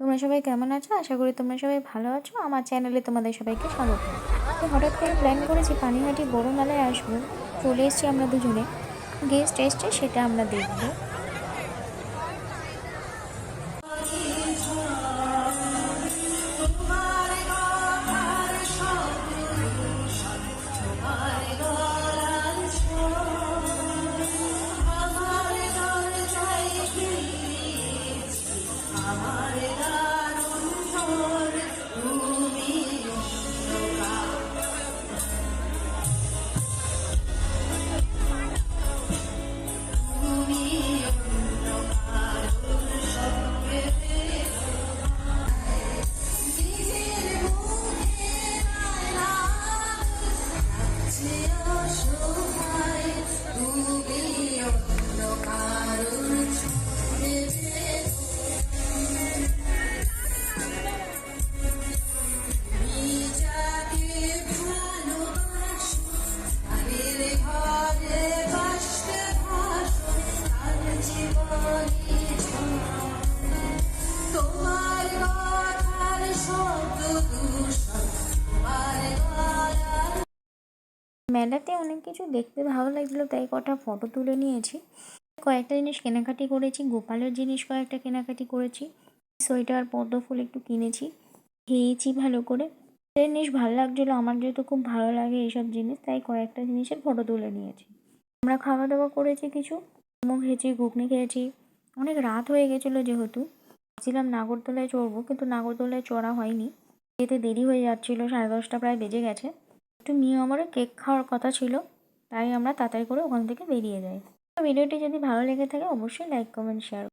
তোমরা সবাই কেমন আছো? আশা করি তোমরা সবাই ভালো আছো। আমার চ্যানেলে তোমাদের সবাইকে স্বাগত। তো হঠাৎ করে প্ল্যান করেছি পানিহাটি বড় মেলায় আসব। চলে এসেছি আমরা দুজনে। গেস্ট এসছে, সেটা আমরা দেখব। মেলাতে অনেক কিছু দেখতে ভালো লাগছিল তাই কটা ফটো তুলে নিয়েছি। কয়েকটা জিনিস কেনাকাটি করেছি, গোপালের জিনিস কয়েকটা কেনাকাটি করেছি। সোয়েটার, পদ্ম ফুল একটু কিনেছি, খেয়েছি ভালো করে। জিনিস ভালো লাগছিল, আমার যেহেতু খুব ভালো লাগে এইসব জিনিস, তাই কয়েকটা জিনিসের ফটো তুলে নিয়েছি। আমরা খাওয়া দাওয়া করেছি কিছু, মোমো খেয়েছি, ঘুগনি খেয়েছি। অনেক রাত হয়ে গেছিল যেহেতু, ভাবছিলাম নাগরদোলায় চড়বো, কিন্তু নাগরদোলায় চড়া হয়নি। যেতে দেরি হয়ে যাচ্ছিল, সাড়ে দশটা প্রায় বেজে গেছে। একটু মিও আমারও কেক খাওয়ার কথা ছিল, তাই আমরা তাড়াতাড়ি করে ওখান থেকে বেরিয়ে যাই। ভিডিওটি যদি ভালো লেগে থাকে, অবশ্যই লাইক কমেন্ট শেয়ার